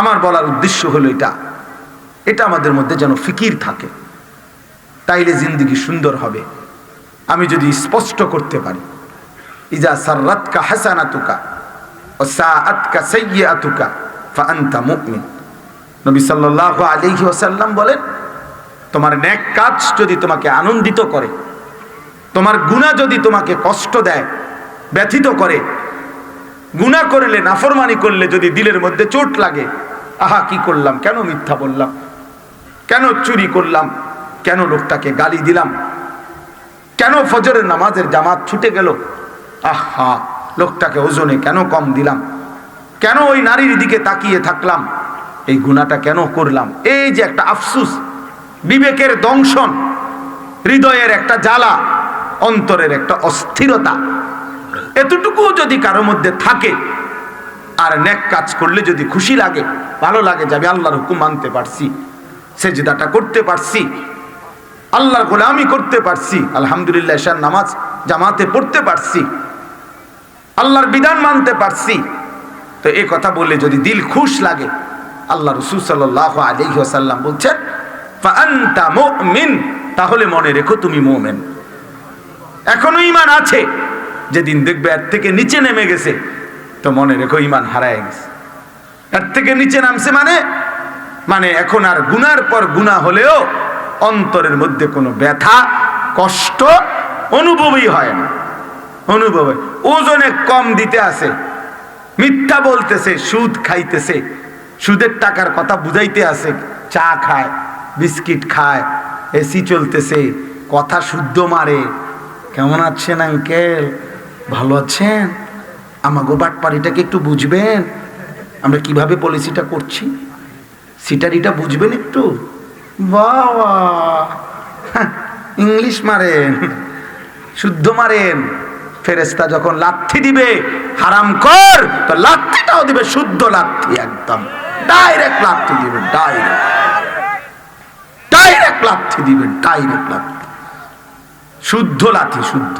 আমার বলার উদ্দেশ্য হলো এটা। এটা আমাদের মধ্যে যেন ফিকির থাকে। তাইলে জিন্দিগি সুন্দর হবে। আমি যদি স্পষ্ট করতে পারি, ইজা সাররাতকা হাসানাতুকা ও সাআতকা সাইয়্যাতুকা ফাআনতা মুমিন। নবী সাল্লাল্লাহু আলাইহি ওয়াসাল্লাম বলেন, তোমার নেক কাজ যদি তোমাকে আনন্দিত করে, তোমার গুনাহ যদি তোমাকে কষ্ট দেয়, ব্যথিত করে, গুনাহ করলে, নাফরমানি করলে যদি দিলের মধ্যে চোট লাগে আহা, কি করলাম? কেন মিথ্যা বললাম? কেন চুরি করলাম? কেন লোকটাকে গালি দিলাম? কেন ফজরের নামাজের জামাত ছুটে গেল? আহা, লোকটাকে ওজনে কেন কম দিলাম? কেন ওই নারীর দিকে তাকিয়ে থাকলাম? এই গুণাটা কেন করলাম? এই যে একটা আফসুস, বিবেকের দংশন, হৃদয়ের একটা জ্বালা, অন্তরের একটা অস্থিরতা এতটুকু যদি কারও মধ্যে থাকে আর নেক কাজ করলে যদি খুশি লাগে, ভালো লাগে, যে আমি আল্লাহর হুকুম মানতে পারছি, সেজদাটা করতে পারছি, আল্লাহর গোলামি করতে পারছি, আলহামদুলিল্লাহ এশার নামাজ জামাতে পড়তে পারছি, আল্লাহর বিধান মানতে পারছি, তো এই কথা বললে যদি দিল খুশ লাগে, আল্লাহ রসুল সাল্লাহ আলহিহাসাল্লাম বলছেন তাহলে মনে রেখো তুমি মোমেন। এখনও ইমান আছে, যেদিন দেখবে এর থেকে নিচে নেমে গেছে তো মনে রেখো ইমান হারায় গেছে। তার থেকে নিচে নামছে মানে মানে এখন আর গুনার পর গুণা হলেও অন্তরের মধ্যে কোনো ব্যথা, কষ্ট অনুভবই হয় না। অনুভব ওজনে কম দিতে আছে মিথ্যা বলতেছে, সুদ খাইতেছে, সুদের টাকার কথা বুঝাইতে আছে চা খায়, বিস্কিট খায়, এসি চলতেছে, কথা শুদ্ধ মারে। কেমন আছেন আঙ্কেল? ভালো আছেন? আমাগো বাটপাড়িটাকে একটু বুঝবেন? আমরা কীভাবে পলিসিটা করছি? সিটারিটা বুঝবেন একটু? বাবা! হ্যাঁ, ইংলিশ মারেন শুদ্ধ মারেন। ফেরেস্তা যখন লাথি দিবে হারাম কর তো লাথিটাও দিবে শুদ্ধ লাথি একদম। ডাইরেক্ট লাথি দিবে ডাইরেক্ট। ডাইরেক্ট লাথি দিবে ডাইরেক্ট লাথি। শুদ্ধ লাথি শুদ্ধ।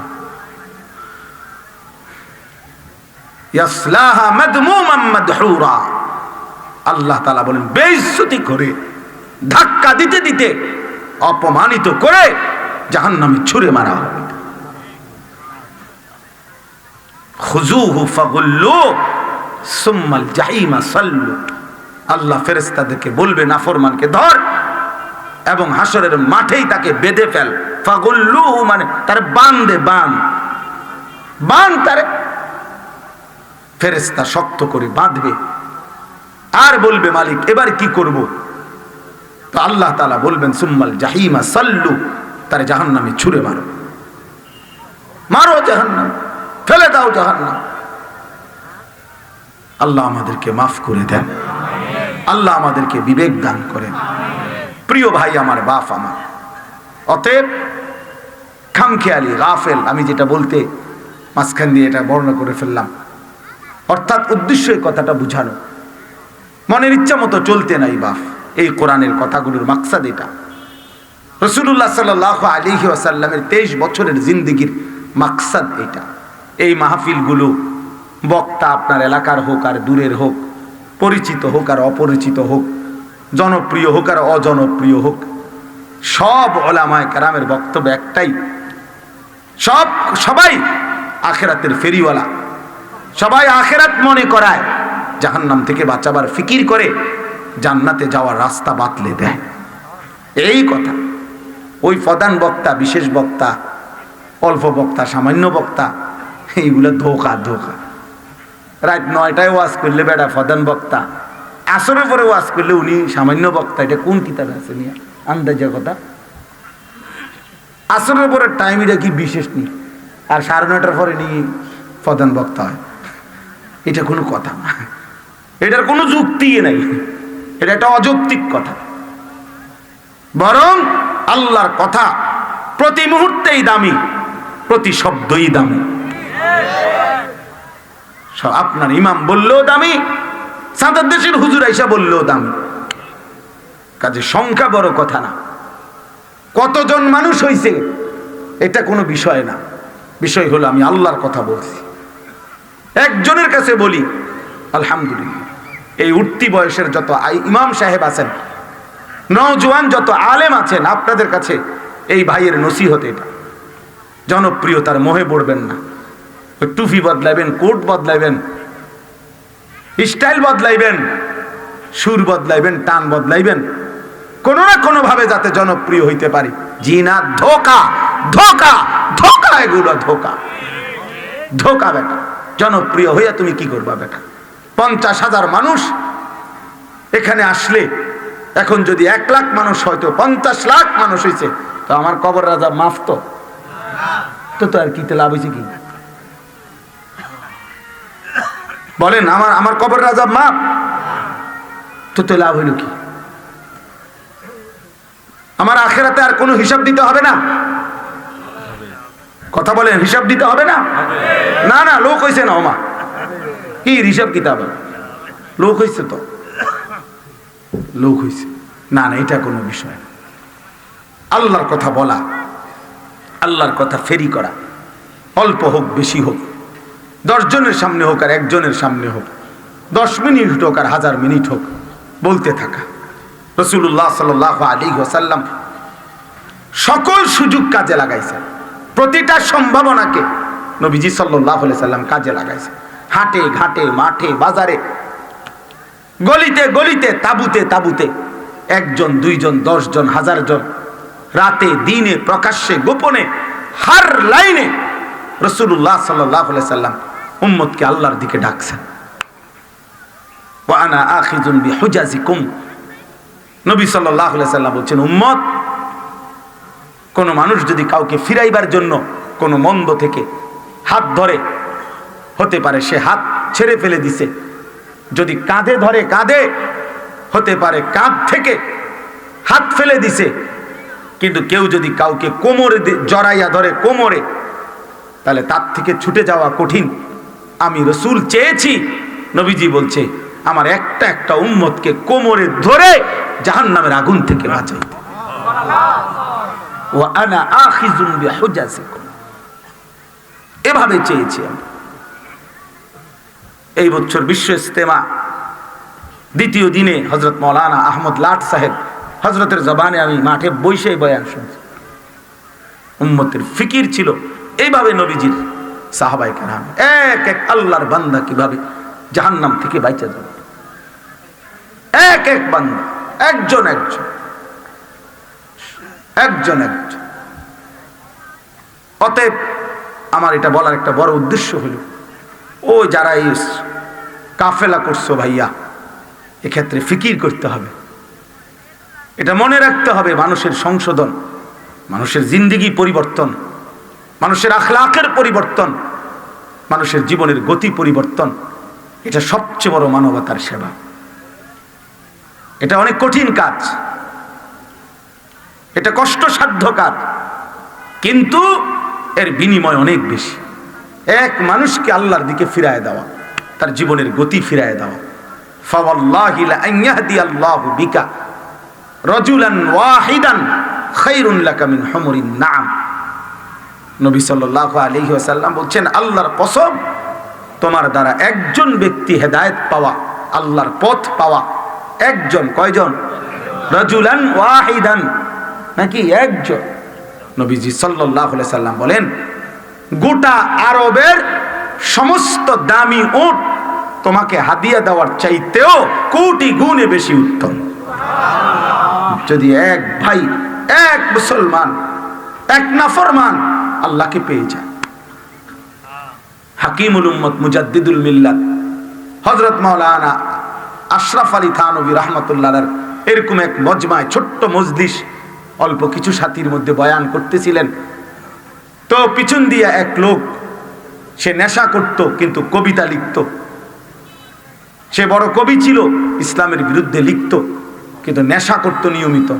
আল্লাহ বলেন, বেইজ্জতি করে, ধাক্কা দিতে দিতে, অপমানিত করে জাহান্নামে ছুঁড়ে মারা হবে। আল্লাহ ফেরেশতাদেরকে বলবে, নাফরমানকে ধর এবং হাসরের মাঠেই তাকে বেঁধে ফেল। ফাগুল্লু মানে তার বান্ধে বান। বান তারে ফেরেস্তা শক্ত করে বাঁধবে। আর বলবে, মালিক, এবার কি করব? তো আল্লাহ তালা বলবেন, সুম্মাল জাহিমা সাল্লু, তারে জাহান্নামে ছুঁড়ে মারো। মারো জাহান্নাম, ফেলে দাও জাহান্নাম। আল্লাহ আমাদেরকে মাফ করে দেন। আল্লাহ আমাদেরকে বিবেক দান করেন। প্রিয় ভাই, আমার বাপ, আমার। অতএব খামখেয়ালি, গাফেল, আমি যেটা বলতে মাঝখান দিয়ে এটা বর্ণনা করে ফেললাম। অর্থাৎ উদ্দেশ্য এই কথাটা বুঝানো। মনের ইচ্ছা মতো চলতে নাই বাপ, এই কোরআনের কথাগুলোর মাকসাদ এটা। রসুল্লাহ সাল আলিহি আসাল্লামের তেইশ বছরের জিন্দিগির মাকসাদ এটা। এই মাহফিলগুলো বক্তা আপনার এলাকার হোক আর দূরের হোক, পরিচিত হোক আর অপরিচিত হোক, জনপ্রিয় হোক আর অজনপ্রিয় হোক, সব ওলামায় কারামের বক্তব্য একটাই, সব, সবাই আখেরাতের ফেরিওয়ালা। সবাই আখেরাত মনে করায়। জাহান্নাম থেকে বাঁচাবার ফিকির করে জান্নাতে যাওয়ার রাস্তা বাতলে দেয়। এই কথা। ওই প্রধান বক্তা, বিশেষ বক্তা, অল্প বক্তা, সামান্য বক্তা, এইগুলো ধোকা ধোকা। রাত নয়টায় ওয়াজ করলে বেড়া প্রধান বক্তা, আসরের পরে ওয়াজ করলে উনি সামান্য বক্তা। এটা কোন কিতাবে আছে নিয়ে আন্দাজের কথা। আসরের পরে টাইম এটা কি বিশেষ নেই আর সাড়ে নয়টার পরে নিয়ে প্রধান বক্তা হয়। এটা কোনো কথা না। এটার কোনো যুক্তি নাই। এটা একটা অযৌক্তিক কথা। বরং আল্লাহর কথা প্রতি মুহূর্তেই দামি, প্রতি শব্দই দামি। আপনার ইমাম বললেও দামি সাদার দেশের হুজুর আইসা বললেও দামি। কাজে সংখ্যা বড় কথা না। কতজন মানুষ হয়েছে এটা কোনো বিষয় না। বিষয় হলো আমি আল্লাহর কথা বলছি। একজনের কাছে বলি, আলহামদুলিল্লাহ, এই উঠতি বয়সের যত ইমাম সাহেব আছেন, নওজোয়ান যত আলেম আছেন, আপনাদের কাছে এই ভাইয়ের নসিহত এটা। জনপ্রিয়তার মোহে পড়বেন না। টুফি বদলাইবেন কোট বদলাইবেন স্টাইল বদলাইবেন, সুর বদলাইবেন, টান বদলাইবেন। কোনো না কোনো ভাবে যাতে জনপ্রিয় হইতে পারি। জি না, ধোকা ধোকা ধোকা এগুলো ধোকা। ধোকা বেটা জনপ্রিয় হইয়া তুমি কি করবা বেটা? পঞ্চাশ হাজার মানুষ এখানে আসলে, এখন যদি এক লাখ মানুষ হয়তো পঞ্চাশ লাখ মানুষ হয়েছে তো আমার কবর রাজা মাফ তো? তো তো আর কিতে লাভ হয়েছে কি? বলেন, আমার আমার কবর রাজা মাপ তো তো লাভ হইল কি? আমার আখেরাতে আর কোনো হিসাব দিতে হবে না? কথা বলেন হিসাব দিতে হবে না? না না লোক হয়েছে না ওমা। কি হিসাব কিতাব? লোক হয়েছে তো। লোক হয়েছে না না এটা কোনো বিষয় না। আল্লাহর কথা বলা আল্লাহর কথা ফেরি করা। অল্প হোক বেশি হোক। দশজনের সামনে হোক আর একজনের সামনে হোক। দশ মিনিট হোক আর হাজার মিনিট হোক বলতে থাকা। রসুল্লাহ সাল আলী ওসাল্লাম সকল সুযোগ কাজে লাগাইছে প্রতিটা সম্ভাবনাকে নবীজি সাল্লাহ সাল্লাম কাজে লাগাইছে। হাটে, ঘাটে, মাঠে, বাজারে, গলিতে গলিতে, তাবুতে তাবুতে, একজন, দুইজন, দশজন হাজার জন রাতে, দিনে, প্রকাশ্যে, গোপনে, হার লাইনে রসুল্লাহ সাল্লাহ সাল্লাম উম্মদকে আল্লাহর দিকে ডাকছেন। ওয়ানা আখিজুন বিহুজাজিকুম। নবী সাল্লাহ সাল্লাম বলছেন, উম্মত কোনো মানুষ যদি কাউকে ফিরাইবার জন্য কোনো মন্দ থেকে হাত ধরে, হতে পারে সে হাত ছেড়ে ফেলে দিছে। যদি কাঁধে ধরে কাঁধে, হতে পারে কাঁধ থেকে হাত ফেলে দিছে। কিন্তু কেউ যদি কাউকে কোমরে জড়াইয়া ধরে কোমরে, তাহলে তার থেকে ছুটে যাওয়া কঠিন। আমি রসুল চেয়েছি, নবীজি বলছে, আমার একটা একটা উম্মতকে কোমরে ধরে জাহান নামের আগুন থেকে বাঁচাইতে ও আনা এভাবে চেয়েছি আমি। এই বছর বিশ্ব ইস্তেমা দ্বিতীয় দিনে হজরত মৌলানা আহমদ লাট সাহেব হজরতের জবানে আমি মাঠে বৈশাই বয়ান শুনছি। উম্মতের ফিকির ছিল। এইভাবে নবীজির সাহাবাই কারাম এক এক আল্লাহর বান্দা কীভাবে জাহান্নাম থেকে বাইচা যাবে? এক এক বান্দা, একজন একজন। একজন একজন। অতএব আমার এটা বলার একটা বড় উদ্দেশ্য হল, ও যারা এই কাফেলা করছ ভাইয়া, এক্ষেত্রে ফিকির করতে হবে। এটা মনে রাখতে হবে মানুষের সংশোধন, মানুষের জিন্দিগি পরিবর্তন, মানুষের আখলাকের পরিবর্তন, মানুষের জীবনের গতি পরিবর্তন। এটা সবচেয়ে বড় মানবতার সেবা। এটা অনেক কঠিন কাজ। এটা কষ্টসাধ্য কাজ কিন্তু এর বিনিময় অনেক বেশি। এক মানুষকে আল্লাহর দিকে ফিরায় দেওয়া, তার জীবনের গতি ফিরায় দেওয়া। বিকা নাম বলছেন, আল্লাহর তোমার দ্বারা একজন ব্যক্তি হেদায়েত পাওয়া, আল্লাহর পথ পাওয়া, একজন কয়জন? রাজুলান ওয়াহিদান নাকি একজন? নবীজি আলাইহি সাল্লাম বলেন, গোটা আরবের সমস্ত দামি উট তোমাকে হাদিয়া দেওয়ার চাইতেও কোটি গুণে বেশি উত্তম। যদি এক ভাই, এক মুসলমান, এক নাফরমান আল্লাহকে পেয়ে যায়। হাকিমুল উম্মত মুজাদ্দিদুল মিল্লাত হজরত মাওলানা আশরাফ আলী থানবী রহমতুল্লাহ এরকম এক মজমায় ছোট্ট মজলিস অল্প কিছু সাথীর মধ্যে বয়ান করতেছিলেন। তো পিছন দিয়ে এক লোক, সে নেশা করত, কিন্তু কবিতা লিখত। সে বড় কবি ছিল, ইসলামের বিরুদ্ধে লিখত, কিন্তু নেশা করত নিয়মিত।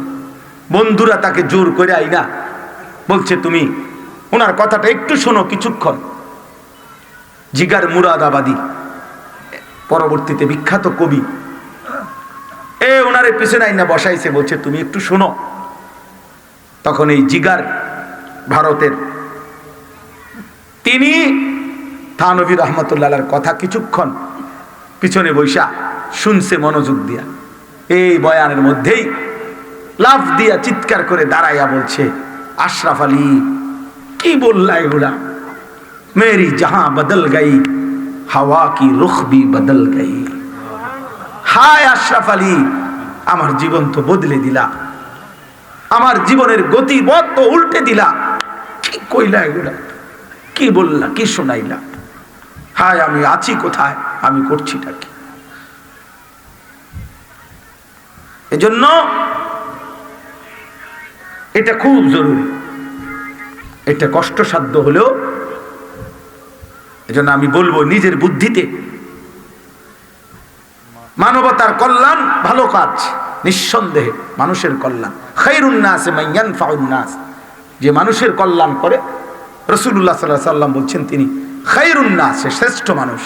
বন্ধুরা তাকে জোর করে আইনা বলছে, তুমি ওনার কথাটা একটু শোনো কিছুক্ষণ। জিগার মুরাদাবাদী, পরবর্তীতে বিখ্যাত কবি। এ ওনারে পিছনে আইনা বসাইছে, বলছে, তুমি একটু শোনো। তখন এই জিগার ভারতের তিনি থানবী রহমতুল্লাহর কথা কিছুক্ষণ পিছনে বৈশা শুনছে মনোযোগ দিয়া। এই বয়ানের মধ্যেই লাফ দিয়া চিৎকার করে দাঁড়াইয়া বলছে, আশরাফ আলী, কি বললা এগুলা? মেরি জাহাं বদল গই, হাওয়া কি রুখ भी বদল গই। হায় আশরাফ আলী, আমার জীবন তো বদলে দিলা। আমার জীবনের গতিপথ তো উল্টে দিলা। কি কইলা এগুলা? কি বললা, কি শোনাইলা? হায়, আমি আছি কোথায়? আমি করছিটা কি? এজন্য এটা খুব জরুরি। এটা কষ্টসাধ্য হলেও এজন্য আমি বলব নিজের বুদ্ধিতে। মানবতার কল্যাণ ভালো কাজ। নিঃসন্দেহে মানুষের কল্যাণ। খৈরুন্নাস মাইয়ান ফাউন্নাস যে মানুষের কল্যাণ করে রসুল্লাহ সাল্লাহ সাল্লাম বলছেন তিনি খৈরুন্নাস শ্রেষ্ঠ মানুষ।